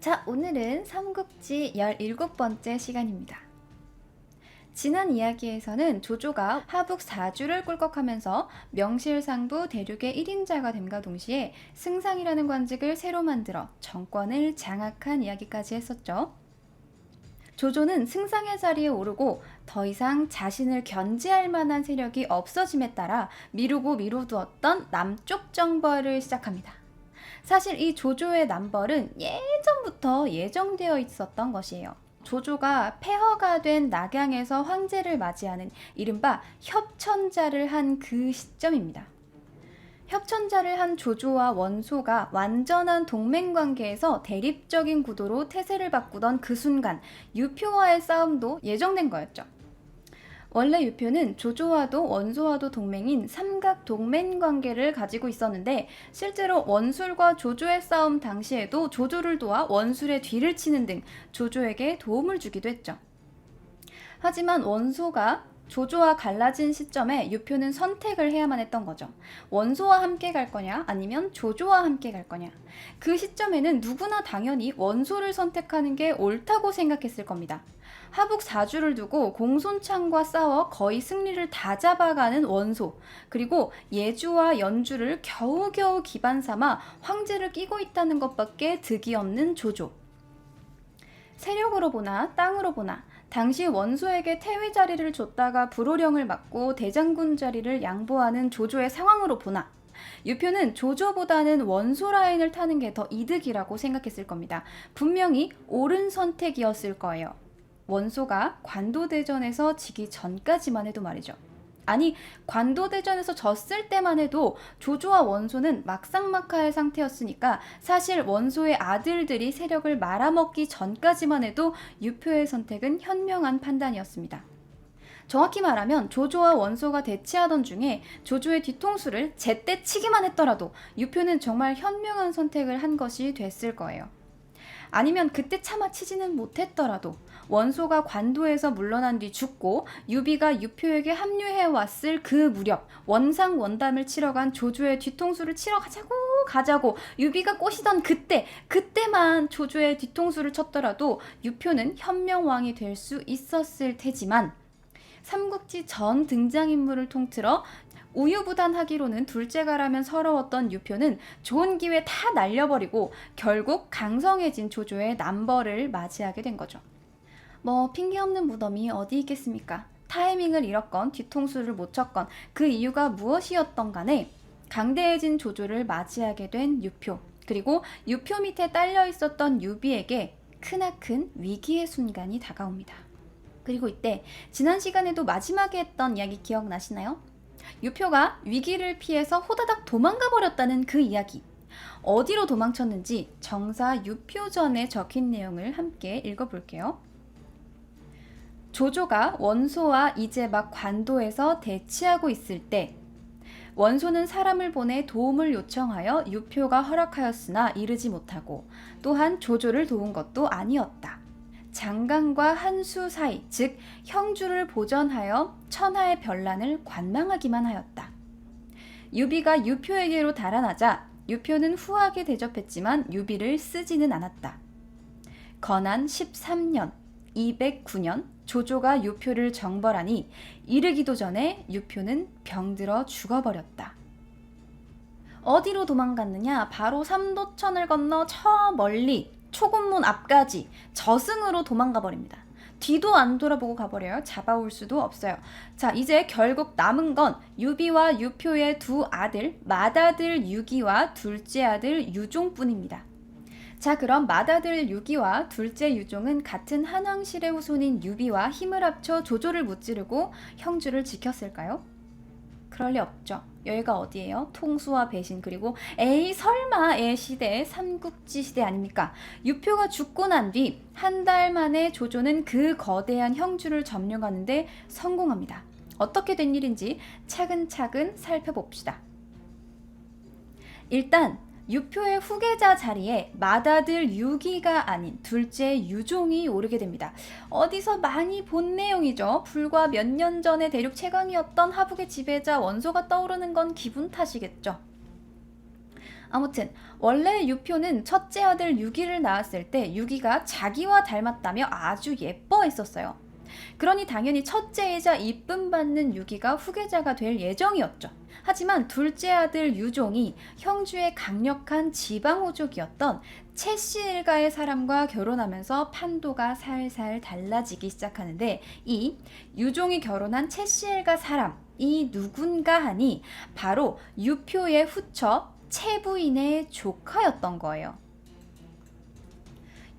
자, 오늘은 삼국지 17번째 시간입니다. 지난 이야기에서는 조조가 하북 4주를 꿀꺽하면서 명실상부 대륙의 1인자가 됨과 동시에 승상이라는 관직을 새로 만들어 정권을 장악한 이야기까지 했었죠. 조조는 승상의 자리에 오르고 더 이상 자신을 견제할 만한 세력이 없어짐에 따라 미루고 미루두었던 남쪽 정벌을 시작합니다. 사실 이 조조의 남벌은 예전부터 예정되어 있었던 것이에요. 조조가 폐허가 된 낙양에서 황제를 맞이하는 이른바 협천자를 한 그 시점입니다. 협천자를 한 조조와 원소가 완전한 동맹 관계에서 대립적인 구도로 태세를 바꾸던 그 순간 유표와의 싸움도 예정된 거였죠. 원래 유표는 조조와도 원소와도 동맹인 삼각 동맹 관계를 가지고 있었는데 실제로 원술과 조조의 싸움 당시에도 조조를 도와 원술의 뒤를 치는 등 조조에게 도움을 주기도 했죠. 하지만 원소가 조조와 갈라진 시점에 유표는 선택을 해야만 했던 거죠. 원소와 함께 갈 거냐, 아니면 조조와 함께 갈 거냐. 그 시점에는 누구나 당연히 원소를 선택하는 게 옳다고 생각했을 겁니다. 하북 4주를 두고 공손창과 싸워 거의 승리를 다 잡아가는 원소, 그리고 예주와 연주를 겨우겨우 기반 삼아 황제를 끼고 있다는 것밖에 득이 없는 조조. 세력으로 보나 땅으로 보나 당시 원소에게 태위 자리를 줬다가 불호령을 맞고 대장군 자리를 양보하는 조조의 상황으로 보나 유표는 조조보다는 원소 라인을 타는 게 더 이득이라고 생각했을 겁니다. 분명히 옳은 선택이었을 거예요. 원소가 관도대전에서 지기 전까지만 해도 말이죠. 아니 관도대전에서 졌을 때만 해도 조조와 원소는 막상막하의 상태였으니까 사실 원소의 아들들이 세력을 말아먹기 전까지만 해도 유표의 선택은 현명한 판단이었습니다. 정확히 말하면 조조와 원소가 대치하던 중에 조조의 뒤통수를 제때 치기만 했더라도 유표는 정말 현명한 선택을 한 것이 됐을 거예요. 아니면 그때 차마 치지는 못했더라도 원소가 관도에서 물러난 뒤 죽고 유비가 유표에게 합류해 왔을 그 무렵 원상 원담을 치러 간 조조의 뒤통수를 치러 가자고 가자고 유비가 꼬시던 그때 그때만 조조의 뒤통수를 쳤더라도 유표는 현명왕이 될 수 있었을 테지만 삼국지 전 등장인물을 통틀어 우유부단하기로는 둘째가라면 서러웠던 유표는 좋은 기회 다 날려버리고 결국 강성해진 조조의 남벌을 맞이하게 된 거죠. 뭐 핑계 없는 무덤이 어디 있겠습니까? 타이밍을 잃었건 뒤통수를 못 쳤건 그 이유가 무엇이었던 간에 강대해진 조조를 맞이하게 된 유표 그리고 유표 밑에 딸려 있었던 유비에게 크나큰 위기의 순간이 다가옵니다. 그리고 이때 지난 시간에도 마지막에 했던 이야기 기억나시나요? 유표가 위기를 피해서 호다닥 도망가 버렸다는 그 이야기. 어디로 도망쳤는지 정사 유표전에 적힌 내용을 함께 읽어볼게요. 조조가 원소와 이제 막 관도에서 대치하고 있을 때 원소는 사람을 보내 도움을 요청하여 유표가 허락하였으나 이르지 못하고 또한 조조를 도운 것도 아니었다. 장강과 한수 사이, 즉 형주를 보전하여 천하의 변란을 관망하기만 하였다. 유비가 유표에게로 달아나자 유표는 후하게 대접했지만 유비를 쓰지는 않았다. 건한 13년, 209년 조조가 유표를 정벌하니 이르기도 전에 유표는 병들어 죽어버렸다. 어디로 도망갔느냐? 바로 삼도천을 건너 저 멀리 초군문 앞까지 저승으로 도망가 버립니다. 뒤도 안 돌아보고 가버려요. 잡아올 수도 없어요. 자, 이제 결국 남은 건 유비와 유표의 두 아들, 맏아들 유기와 둘째 아들 유종뿐입니다. 자, 그럼 맏아들 유기와 둘째 유종은 같은 한왕실의 후손인 유비와 힘을 합쳐 조조를 무찌르고 형주를 지켰을까요? 그럴 리 없죠. 여기가 어디예요? 통수와 배신 그리고 에이 설마의 시대 삼국지 시대 아닙니까? 유표가 죽고 난 뒤 한 달 만에 조조는 그 거대한 형주를 점령하는데 성공합니다. 어떻게 된 일인지 차근차근 살펴봅시다. 일단 유표의 후계자 자리에 맏아들 유기가 아닌 둘째 유종이 오르게 됩니다. 어디서 많이 본 내용이죠. 불과 몇 년 전에 대륙 최강이었던 하북의 지배자 원소가 떠오르는 건 기분 탓이겠죠. 아무튼 원래 유표는 첫째 아들 유기를 낳았을 때 유기가 자기와 닮았다며 아주 예뻐했었어요. 그러니 당연히 첫째이자 이쁨 받는 유기가 후계자가 될 예정이었죠. 하지만 둘째 아들 유종이 형주의 강력한 지방 호족이었던 채씨 일가의 사람과 결혼하면서 판도가 살살 달라지기 시작하는데 이 유종이 결혼한 채씨 일가 사람 이 누군가 하니 바로 유표의 후처 채부인의 조카였던 거예요.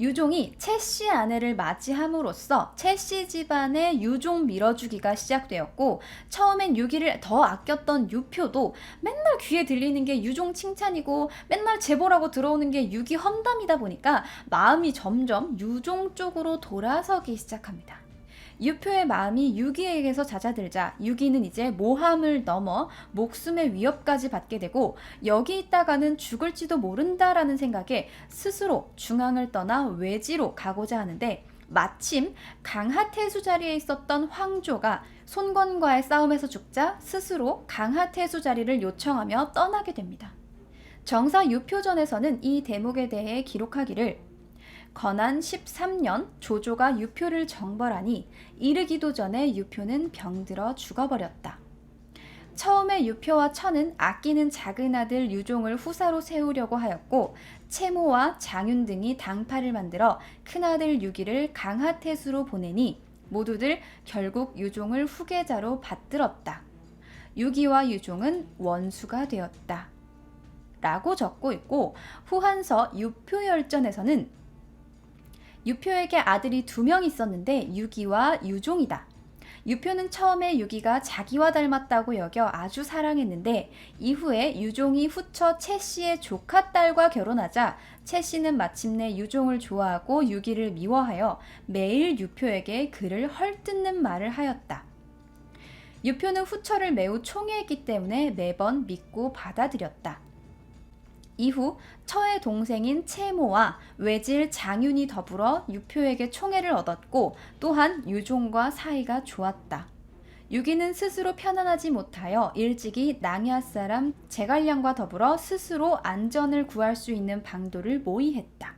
유종이 채씨 아내를 맞이함으로써 채씨 집안의 유종 밀어주기가 시작되었고 처음엔 유기를 더 아꼈던 유표도 맨날 귀에 들리는 게 유종 칭찬이고 맨날 제보라고 들어오는 게 유기 험담이다 보니까 마음이 점점 유종 쪽으로 돌아서기 시작합니다. 유표의 마음이 유기에게서 잦아들자 유기는 이제 모함을 넘어 목숨의 위협까지 받게 되고 여기 있다가는 죽을지도 모른다라는 생각에 스스로 중앙을 떠나 외지로 가고자 하는데 마침 강하태수 자리에 있었던 황조가 손권과의 싸움에서 죽자 스스로 강하태수 자리를 요청하며 떠나게 됩니다. 정사 유표전에서는 이 대목에 대해 기록하기를 건한 13년 조조가 유표를 정벌하니 이르기도 전에 유표는 병들어 죽어버렸다. 처음에 유표와 천은 아끼는 작은 아들 유종을 후사로 세우려고 하였고 채모와 장윤 등이 당파를 만들어 큰아들 유기를 강하태수로 보내니 모두들 결국 유종을 후계자로 받들었다. 유기와 유종은 원수가 되었다. 라고 적고 있고 후한서 유표열전에서는 유표에게 아들이 두 명 있었는데 유기와 유종이다. 유표는 처음에 유기가 자기와 닮았다고 여겨 아주 사랑했는데 이후에 유종이 후처 채 씨의 조카 딸과 결혼하자 채 씨는 마침내 유종을 좋아하고 유기를 미워하여 매일 유표에게 그를 헐뜯는 말을 하였다. 유표는 후처를 매우 총애했기 때문에 매번 믿고 받아들였다. 이후 처의 동생인 채모와 외질 장윤이 더불어 유표에게 총애를 얻었고 또한 유종과 사이가 좋았다. 유기는 스스로 편안하지 못하여 일찍이 낭야 사람 제갈량과 더불어 스스로 안전을 구할 수 있는 방도를 모의했다.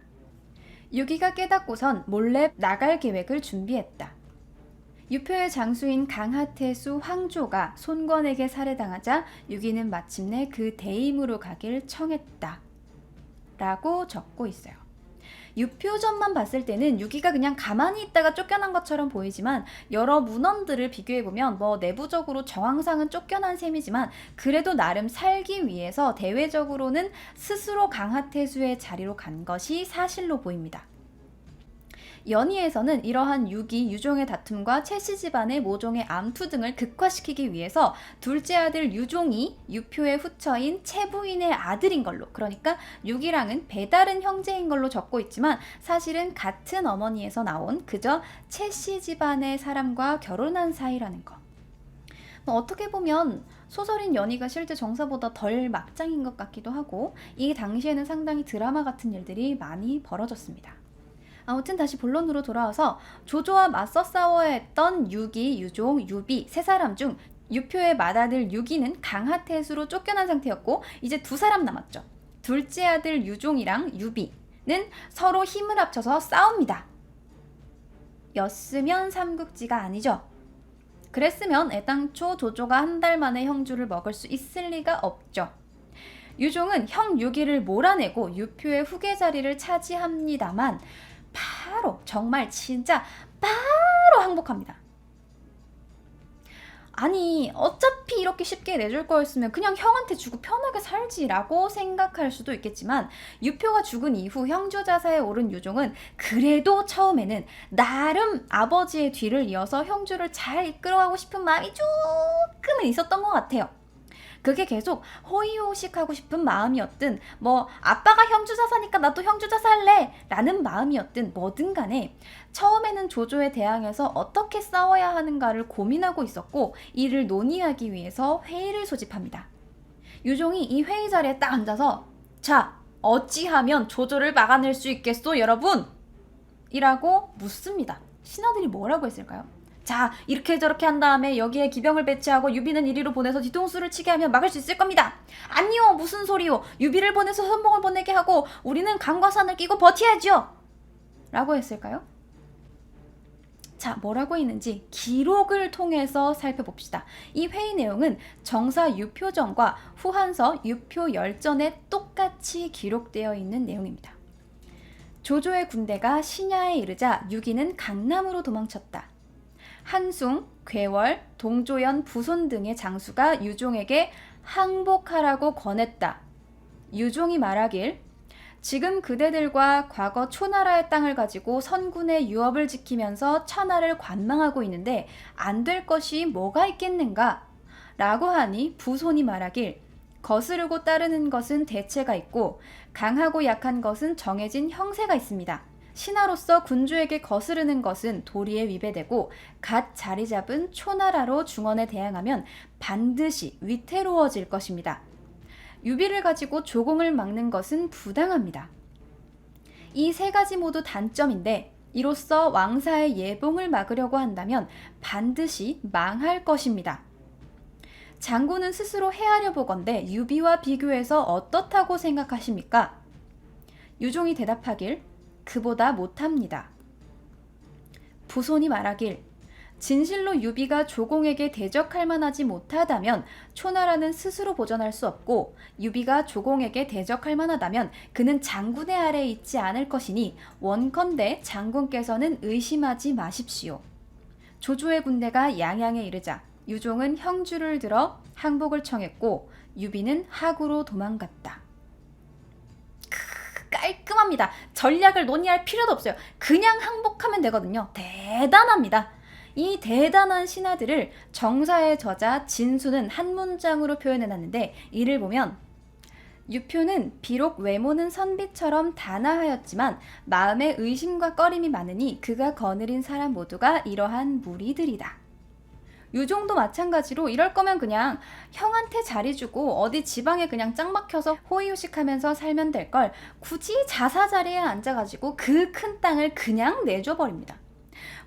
유기가 깨닫고선 몰래 나갈 계획을 준비했다. 유표의 장수인 강하태수 황조가 손권에게 살해당하자 유기는 마침내 그 대임으로 가길 청했다. 라고 적고 있어요. 유표전만 봤을 때는 유기가 그냥 가만히 있다가 쫓겨난 것처럼 보이지만 여러 문헌들을 비교해보면 뭐 내부적으로 정황상은 쫓겨난 셈이지만 그래도 나름 살기 위해서 대외적으로는 스스로 강하태수의 자리로 간 것이 사실로 보입니다. 연희에서는 이러한 유기, 유종의 다툼과 채씨 집안의 모종의 암투 등을 극화시키기 위해서 둘째 아들 유종이 유표의 후처인 채부인의 아들인 걸로 그러니까 유기랑은 배다른 형제인 걸로 적고 있지만 사실은 같은 어머니에서 나온 그저 채씨 집안의 사람과 결혼한 사이라는 것. 뭐 어떻게 보면 소설인 연희가 실제 정사보다 덜 막장인 것 같기도 하고 이 당시에는 상당히 드라마 같은 일들이 많이 벌어졌습니다. 아무튼 다시 본론으로 돌아와서 조조와 맞서 싸워야 했던 유기, 유종, 유비 세 사람 중 유표의 맏아들 유기는 강하태수로 쫓겨난 상태였고 이제 두 사람 남았죠. 둘째 아들 유종이랑 유비는 서로 힘을 합쳐서 싸웁니다. 였으면 삼국지가 아니죠. 그랬으면 애당초 조조가 한 달 만에 형주를 먹을 수 있을 리가 없죠. 유종은 형 유기를 몰아내고 유표의 후계 자리를 차지합니다만 바로 정말 진짜 바로 항복합니다. 아니 어차피 이렇게 쉽게 내줄 거였으면 그냥 형한테 주고 편하게 살지라고 생각할 수도 있겠지만 유표가 죽은 이후 형조 자사에 오른 유종은 그래도 처음에는 나름 아버지의 뒤를 이어서 형주를 잘 이끌어가고 싶은 마음이 조금은 있었던 것 같아요. 그게 계속 호의호식하고 싶은 마음이었든 뭐 아빠가 형주자 사니까 나도 형주자 살래 라는 마음이었든 뭐든 간에 처음에는 조조에 대항해서 어떻게 싸워야 하는가를 고민하고 있었고 이를 논의하기 위해서 회의를 소집합니다. 유종이 이 회의 자리에 딱 앉아서 자 어찌하면 조조를 막아낼 수 있겠소 여러분? 이라고 묻습니다. 신하들이 뭐라고 했을까요? 자, 이렇게 저렇게 한 다음에 여기에 기병을 배치하고 유비는 이리로 보내서 뒤통수를 치게 하면 막을 수 있을 겁니다. 아니요, 무슨 소리요? 유비를 보내서 선봉을 보내게 하고 우리는 강과산을 끼고 버텨야죠. 라고 했을까요? 자, 뭐라고 있는지 기록을 통해서 살펴봅시다. 이 회의 내용은 정사 유표전과 후한서 유표열전에 똑같이 기록되어 있는 내용입니다. 조조의 군대가 신야에 이르자 유기는 강남으로 도망쳤다. 한숭, 괴월, 동조연, 부손 등의 장수가 유종에게 항복하라고 권했다. 유종이 말하길 지금 그대들과 과거 초나라의 땅을 가지고 선군의 유업을 지키면서 천하를 관망하고 있는데 안 될 것이 뭐가 있겠는가? 라고 하니 부손이 말하길 거스르고 따르는 것은 대체가 있고 강하고 약한 것은 정해진 형세가 있습니다. 신하로서 군주에게 거스르는 것은 도리에 위배되고 갓 자리 잡은 초나라로 중원에 대항하면 반드시 위태로워질 것입니다. 유비를 가지고 조공을 막는 것은 부당합니다. 이 세 가지 모두 단점인데 이로써 왕사의 예봉을 막으려고 한다면 반드시 망할 것입니다. 장군은 스스로 헤아려 보건대 유비와 비교해서 어떻다고 생각하십니까? 유종이 대답하길 그보다 못합니다. 부손이 말하길 진실로 유비가 조공에게 대적할 만하지 못하다면 초나라는 스스로 보전할 수 없고 유비가 조공에게 대적할 만하다면 그는 장군의 아래에 있지 않을 것이니 원컨대 장군께서는 의심하지 마십시오. 조조의 군대가 양양에 이르자 유종은 형주를 들어 항복을 청했고 유비는 하구로 도망갔다. 크, 깔끔합니다. 전략을 논의할 필요도 없어요. 그냥 항복하면 되거든요. 대단합니다. 이 대단한 신하들을 정사의 저자 진수는 한 문장으로 표현해 놨는데 이를 보면 유표는 비록 외모는 선비처럼 단아하였지만 마음에 의심과 꺼림이 많으니 그가 거느린 사람 모두가 이러한 무리들이다. 유종도 마찬가지로 이럴 거면 그냥 형한테 자리 주고 어디 지방에 그냥 짱 막혀서 호의호식하면서 살면 될 걸 굳이 자사 자리에 앉아가지고 그 큰 땅을 그냥 내줘버립니다.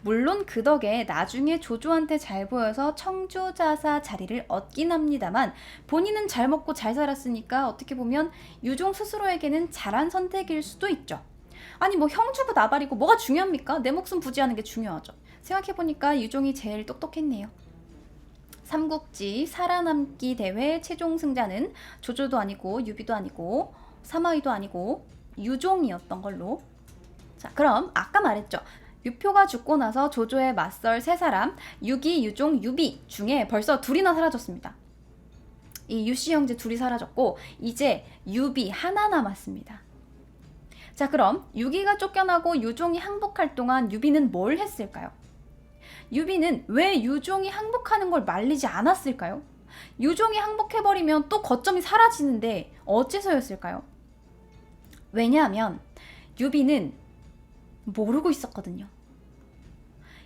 물론 그 덕에 나중에 조조한테 잘 보여서 청주자사 자리를 얻긴 합니다만 본인은 잘 먹고 잘 살았으니까 어떻게 보면 유종 스스로에게는 잘한 선택일 수도 있죠. 아니 뭐 형주고 나발이고 뭐가 중요합니까? 내 목숨 부지하는 게 중요하죠. 생각해보니까 유종이 제일 똑똑했네요. 삼국지 살아남기 대회 최종 승자는 조조도 아니고 유비도 아니고 사마이도 아니고 유종이었던 걸로. 자, 그럼 아까 말했죠. 유표가 죽고 나서 조조에 맞설 세 사람 유기, 유종, 유비 중에 벌써 둘이나 사라졌습니다. 이 유씨 형제 둘이 사라졌고 이제 유비 하나 남았습니다. 자, 그럼 유기가 쫓겨나고 유종이 항복할 동안 유비는 뭘 했을까요? 유비는 왜 유종이 항복하는 걸 말리지 않았을까요? 유종이 항복해버리면 또 거점이 사라지는데 어째서였을까요? 왜냐하면 유비는 모르고 있었거든요.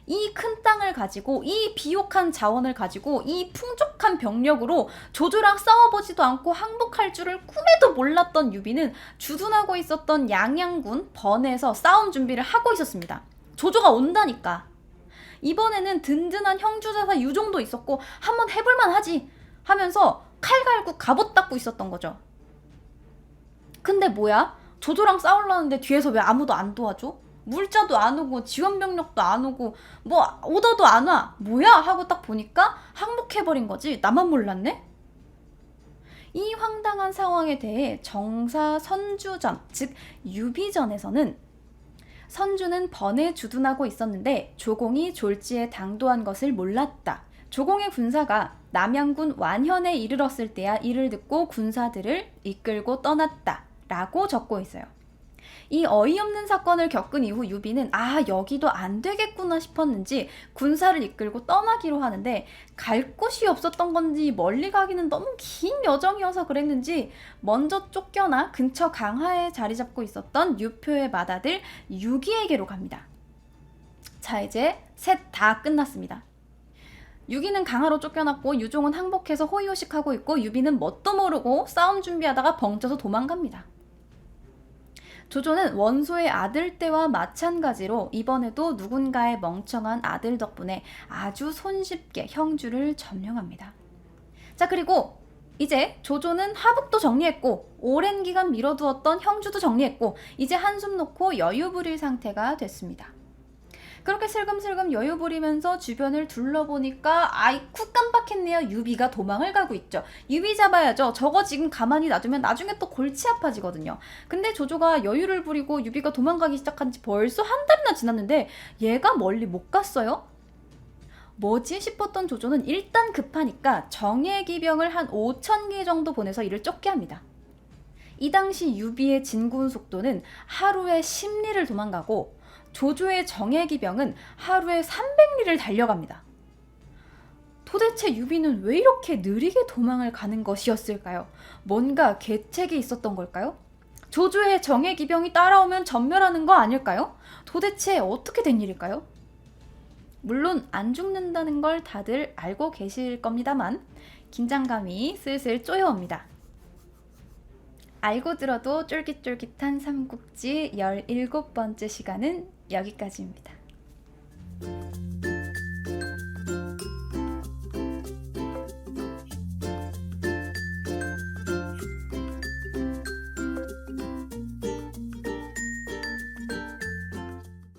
이 큰 땅을 가지고 이 비옥한 자원을 가지고 이 풍족한 병력으로 조조랑 싸워보지도 않고 항복할 줄을 꿈에도 몰랐던 유비는 주둔하고 있었던 양양군 번에서 싸움 준비를 하고 있었습니다. 조조가 온다니까. 이번에는 든든한 형주자사 유종도 있었고 한번 해볼만 하지 하면서 칼 갈고 갑옷 닦고 있었던 거죠. 근데 뭐야? 조조랑 싸우려는데 뒤에서 왜 아무도 안 도와줘? 물자도 안 오고 지원 병력도 안 오고 뭐 오더도 안 와. 뭐야? 하고 딱 보니까 항복해 버린 거지. 나만 몰랐네? 이 황당한 상황에 대해 정사 선주전, 즉 유비전에서는 선주는 번에 주둔하고 있었는데 조공이 졸지에 당도한 것을 몰랐다. 조공의 군사가 남양군 완현에 이르렀을 때야 이를 듣고 군사들을 이끌고 떠났다. 라고 적고 있어요. 이 어이없는 사건을 겪은 이후 유비는 아 여기도 안 되겠구나 싶었는지 군사를 이끌고 떠나기로 하는데 갈 곳이 없었던 건지 멀리 가기는 너무 긴 여정이어서 그랬는지 먼저 쫓겨나 근처 강하에 자리 잡고 있었던 유표의 맏아들 유기에게로 갑니다. 자 이제 셋 다 끝났습니다. 유기는 강하로 쫓겨났고 유종은 항복해서 호의호식하고 있고 유비는 뭣도 모르고 싸움 준비하다가 벙쪄서 도망갑니다. 조조는 원소의 아들 때와 마찬가지로 이번에도 누군가의 멍청한 아들 덕분에 아주 손쉽게 형주를 점령합니다. 자, 그리고 이제 조조는 하북도 정리했고 오랜 기간 미뤄두었던 형주도 정리했고 이제 한숨 놓고 여유 부릴 상태가 됐습니다. 그렇게 슬금슬금 여유 부리면서 주변을 둘러보니까 아이쿠 깜빡했네요. 유비가 도망을 가고 있죠. 유비 잡아야죠. 저거 지금 가만히 놔두면 나중에 또 골치 아파지거든요. 근데 조조가 여유를 부리고 유비가 도망가기 시작한 지 벌써 한 달이나 지났는데 얘가 멀리 못 갔어요? 뭐지 싶었던 조조는 일단 급하니까 정예 기병을 한 5천 개 정도 보내서 이를 쫓게 합니다. 이 당시 유비의 진군 속도는 하루에 10리를 도망가고 조조의 정예기병은 하루에 300리를 달려갑니다. 도대체 유비는 왜 이렇게 느리게 도망을 가는 것이었을까요? 뭔가 계책이 있었던 걸까요? 조조의 정예기병이 따라오면 전멸하는 거 아닐까요? 도대체 어떻게 된 일일까요? 물론 안 죽는다는 걸 다들 알고 계실 겁니다만 긴장감이 슬슬 쪼여옵니다. 알고 들어도 쫄깃쫄깃한 삼국지 17번째 시간은 여기까지입니다.